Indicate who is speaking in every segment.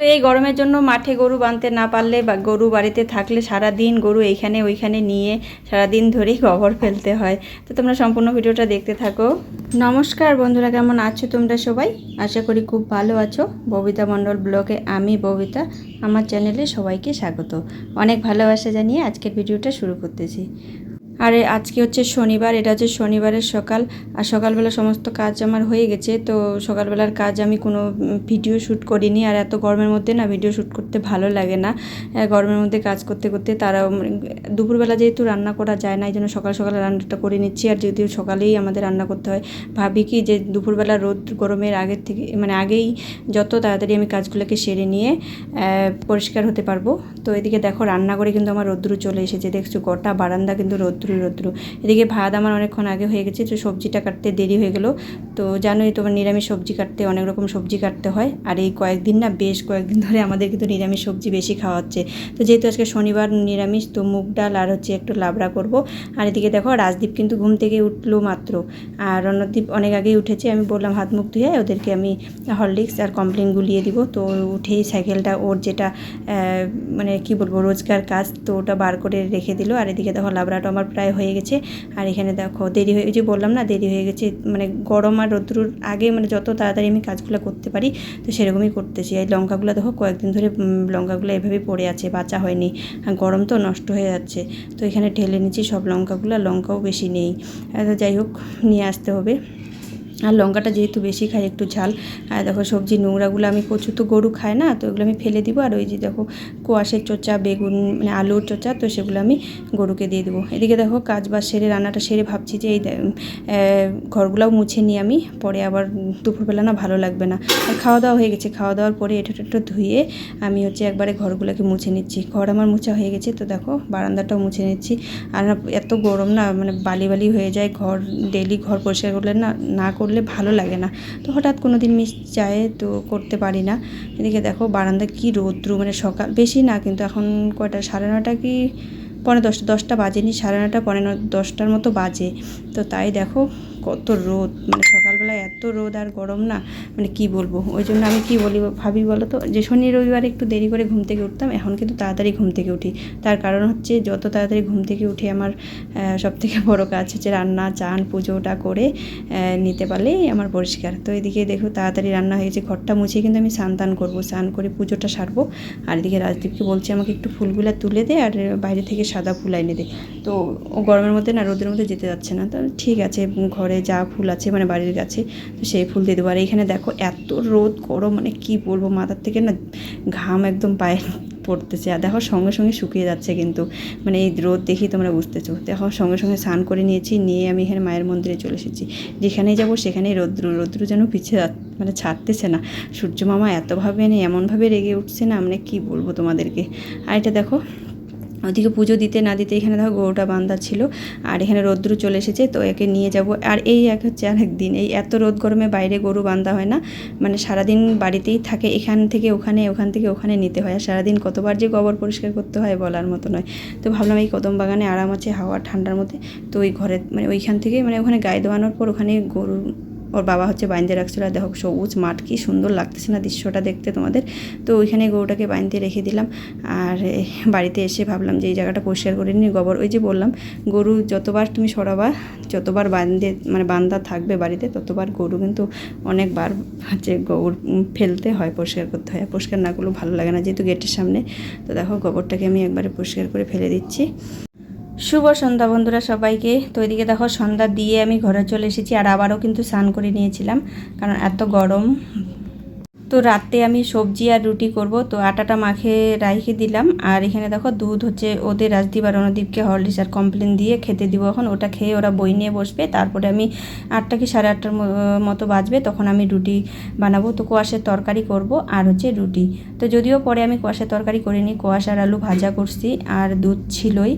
Speaker 1: তো এই গরমের জন্য মাঠে গরু বাঁধতে না পারলে বা গরু বাড়িতে থাকলে সারা দিন গরু এইখানে ওইখানে নিয়ে সারা দিন ধরেই গোবর ফেলতে হয়। তো তোমরা সম্পূর্ণ ভিডিওটা দেখতে থাকো। নমস্কার বন্ধুরা, কেমন আছো তোমরা সবাই? আশা করি খুব ভালো আছো। ববিতা মণ্ডল ব্লগে আমি ববিতা, আমার চ্যানেলে সবাইকে স্বাগত। অনেক ভালোবাসা জানিয়ে আজকের ভিডিওটা শুরু করতেছি। আর আজকে হচ্ছে শনিবার, এটা হচ্ছে শনিবারের সকাল, আর সকালবেলা সমস্ত কাজ আমার হয়ে গেছে, তো সকালবেলার কাজ আমি কোনো ভিডিও শ্যুট করিনি, আর এত গরমের মধ্যে না ভিডিও শ্যুট করতে ভালো লাগে না। গরমের মধ্যে কাজ করতে করতে তারা দুপুরবেলা যেহেতু রান্না করা যায় না এই জন্য সকাল সকাল রান্নাটা করে নিচ্ছি, আর যদিও সকালেই আমাদের রান্না করতে হয়, ভাবি কি যে দুপুরবেলা রোদ গরমের আগের থেকে মানে আগেই যত তাড়াতাড়ি আমি কাজগুলোকে সেরে নিয়ে পরিষ্কার হতে পারব। তো এদিকে দেখো রান্না করে কিন্তু আমার রোদ্রু চলে এসেছে, দেখছ গোটা বারান্দা কিন্তু রোদ্রু রোদ্রু এদিকে ভাত আমার অনেকক্ষণ আগে হয়ে গেছে, তো সবজিটা কাটতে দেরি হয়ে গেলো। তো জানোই তোমার নিরামিষ সবজি কাটতে অনেক রকম সবজি কাটতে হয়। আর এই কয়েকদিন না বেশ কয়েকদিন ধরে আমাদের কিন্তু নিরামিষ সবজি বেশি খাওয়া হচ্ছে। তো যেহেতু আজকে শনিবার নিরামিষ, তো মুগ ডাল আর হচ্ছে একটু লাবড়া করব। আর এদিকে দেখো রাজদীপ কিন্তু ঘুম থেকে উঠল মাত্র। আর রণদীপ অনেক আগেই উঠেছে, আমি বললাম হাত মুখ ধুয়ে ওদেরকে আমি হরলিক্স আর কমপ্লেন গুলিয়ে দিব। তো উঠেই সাইকেলটা ওর যেটা মানে কি বলব রোজকার কাজ, তো ওটা বার করে রেখে দিল। আর এদিকে দেখো লাবড়াটা আমার প্রায় হয়ে গেছে। আর এখানে দেখো, দেরি হয়ে যে বললাম না, দেরি হয়ে গেছে মানে গরম আর রোদ্রুর আগে মানে যত তাড়াতাড়ি আমি কাজগুলো করতে পারি, তো সেরকমই করতেছি। এই লঙ্কাগুলো দেখো, কয়েকদিন ধরে লঙ্কাগুলো এভাবেই পড়ে আছে, বাঁচা হয়নি। গরম তো নষ্ট হয়ে যাচ্ছে। তো এখানে ঢেলে নিচ্ছি সব লঙ্কাগুলো লঙ্কাও বেশি নেই। যাই হোক, নিয়ে আসতে হবে। আর লঙ্কাটা যেহেতু বেশি খাই, একটু ঝাল। আর দেখো সবজি নোংরাগুলো আমি প্রচুর তো গরু খায় না, তো এগুলো আমি ফেলে দিব। আর ওই যে দেখো কোয়াশের চোচা, বেগুন মানে আলুর চোচা, তো সেগুলো আমি গরুকে দিয়ে দেবো। এদিকে দেখো কাজ বাজ সেরে, রান্নাটা সেরে ভাবছি যে এই ঘরগুলোও মুছে নিই আমি, পরে আবার দুপুরবেলা না ভালো লাগবে না। আর খাওয়া দাওয়া হয়ে গেছে। খাওয়া দাওয়ার পরে এটা একটু ধুয়ে আমি হচ্ছে একবারে ঘরগুলোকে মুছে নিচ্ছি। ঘর আমার মুছা হয়ে গেছে, তো দেখো বারান্দাটাও মুছে নিচ্ছি। আর এত গরম না মানে বালি বালি হয়ে যায়। ঘর ডেলি ঘর পরিষ্কার করলে না না করলে ভালো লাগে না। তো হঠাৎ কোনো দিন মিস যায় তো করতে পারি না। এদিকে দেখো বারান্দা কি রৌদ্র মানে সকাল, বেশি না কিন্তু এখন কয়টা, সাড়ে নটা কি? পনেরো দশটা দশটা বাজেনি, সাড়ে নটা পনেরো দশটার মতো বাজে। তো তাই দেখো কত রোদ মানে সকালবেলায় এত রোদ আর গরম না মানে কি বলব? ওই জন্য আমি কি বলি ভাবি বলো তো? যে শনি রবিবার একটু দেরি করে ঘুম থেকে উঠতাম, এখন কিন্তু তাড়াতাড়ি ঘুম থেকে উঠি। তার কারণ হচ্ছে যত তাড়াতাড়ি ঘুম থেকে উঠে আমার সব থেকে বড় কাজ হচ্ছে রান্না, চান, পুজোটা করে নিতে পারলেই আমার পরিষ্কার। তো এদিকে দেখো তাড়াতাড়ি রান্না হয়ে গেছে, ঘরটা মুছে কিন্তু আমি স্নান টান করব। স্নান করে পুজোটা সারবো। আর এদিকে রাজদীপকে বলছে আমাকে একটু ফুলগুলো তুলে দে আর বাইরে থেকে সাদা ফুল এনে দে। তো ও গরমের মধ্যে না রোদের মধ্যে যেতে যাচ্ছে না। তো ঠিক আছে, ঘরে যা ফুল আছে মানে বাড়ির গাছে তো সেই ফুল দিয়ে দেবো আর এখানে দেখো এত রোদ, গরম মানে কি বলব, মাথার থেকে না ঘাম একদম পায়ে পড়তেছে। আর দেখো সঙ্গে সঙ্গে শুকিয়ে যাচ্ছে কিন্তু। মানে এই রোদ দেখি তোমরা বুঝতেছো। দেখো সঙ্গে সঙ্গে স্নান করে নিয়েছি, নিয়ে আমি এখানে মায়ের মন্দিরে চলে এসেছি। যেখানেই যাব সেখানেই রৌদ্র রৌদ্র যেন পিছিয়ে মানে ছাড়তেছে না। সূর্য মামা এতভাবে নেই এমনভাবে রেগে উঠছে না মানে কি বলব তোমাদেরকে। আর এটা দেখো ওদিকে পুজো দিতে না দিতে এখানে দেখো গরুটা বান্ধা ছিল, আর এখানে রোদ্রু চলে এসেছে, তো একে নিয়ে যাব। আর এই এক হচ্ছে আর একদিন এই এত রোদ গরমে বাইরে গরু বান্ধা হয় না মানে সারাদিন বাড়িতেই থাকে, এখান থেকে ওখানে, ওখান থেকে ওখানে নিতে হয়। আর সারাদিন কতবার যে গোবর পরিষ্কার করতে হয় বলার মতো নয়। তো ভাবলাম এই কদম বাগানে আরাম আছে হাওয়া ঠান্ডার মধ্যে, তো ওই ঘরে মানে ওইখান থেকে মানে ওখানে গায়ে দেওয়ানোর পর ওখানে গরু ওর বাবা হচ্ছে বাইন্দে রাখছিল। আর দেখো সবুজ মাঠ, কি সুন্দর লাগতেছে না দৃশ্যটা দেখতে তোমাদের। তো ওইখানে গরুটাকে বাইন্দে রেখে দিলাম। আর বাড়িতে এসে ভাবলাম যে এই জায়গাটা পরিষ্কার করে নিই। গোবর, ওই যে বললাম, গরু যতবার তুমি সরাবা, যতবার বান্ধে মানে বান্ধা থাকবে বাড়িতে, ততবার গরু কিন্তু অনেকবার হচ্ছে গোবর ফেলতে হয়, পরিষ্কার করতে হয়। পরিষ্কার না করলেও ভালো লাগে না যেহেতু গেটের সামনে। তো দেখো গোবরটাকে আমি একবারে পরিষ্কার করে ফেলে দিচ্ছি। শুভ সন্ধ্যা বন্ধুরা সবাইকে। তো এদিকে দেখো সন্ধ্যা দিয়ে আমি ঘরে চলে এসেছি আর আবারও কিন্তু স্নান করে নিয়েছিলাম, কারণ এত গরম। তো রাতে আমি সবজি আর রুটি করব। তো আটাটা মাখে রাইখে দিলাম। আর এখানে দেখো দুধ হচ্ছে ওদের রাজদীপ আর রণদীপকে হরলিক্স আর কমপ্লেন দিয়ে খেতে দিব এখন। ওটা খেয়ে ওরা বই নিয়ে বসবে। তারপরে আমি আটটা কি সাড়ে আটটার মতো বাজবে। তখন আমি রুটি বানাবো। তো কোয়াশের তরকারি করব আর হচ্ছে রুটি। তো যদিও পরে আমি কোয়াশের তরকারি করিনি। কোয়াশ আর আলু ভাজা করছি। আর দুধ ছিলই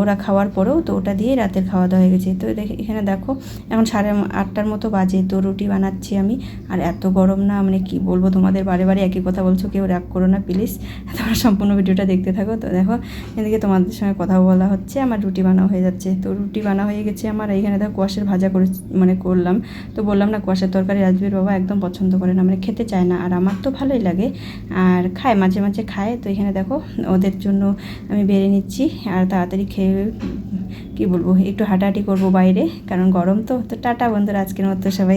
Speaker 1: ওরা খাওয়ার পরেও। তো ওটা দিয়ে রাতের খাওয়া দাওয়া হয়ে গেছে। তো দেখে, এখানে দেখো এখন সাড়ে আটটার মতো বাজে। তো রুটি বানাচ্ছি আমি। আর এত গরম না মানে কী বলব? বলব, তোমাদের বারে বারে একই কথা বলছো, কেউ রাগ করো না প্লিজ তোমরা সম্পূর্ণ ভিডিওটা দেখতে থাকো। তো দেখো, এদিকে তোমাদের সঙ্গে কথা বলা হচ্ছে, আমার রুটি বানা হয়ে যাচ্ছে। তো রুটি বানা হয়ে গেছে আমার, এইখানে দেখো কোয়াশের ভাজা করে মানে করলাম। তো বললাম, না, কোয়াশের তরকারি রাজবীর বাবা একদম পছন্দ করে না মানে খেতে চায় না, আর আমার তো ভালোই লাগে। আর খায়, মাঝে মাঝে খায়। তো এখানে দেখো, ওদের জন্য আমি বেড়ে নিচ্ছি, আর তাড়াতাড়ি খেয়ে, কি বলব, একটু হাঁটাহাঁটি করব বাইরে, কারণ গরম তো। তো টাটা বন্ধুরা, আজকের মতো সবাই।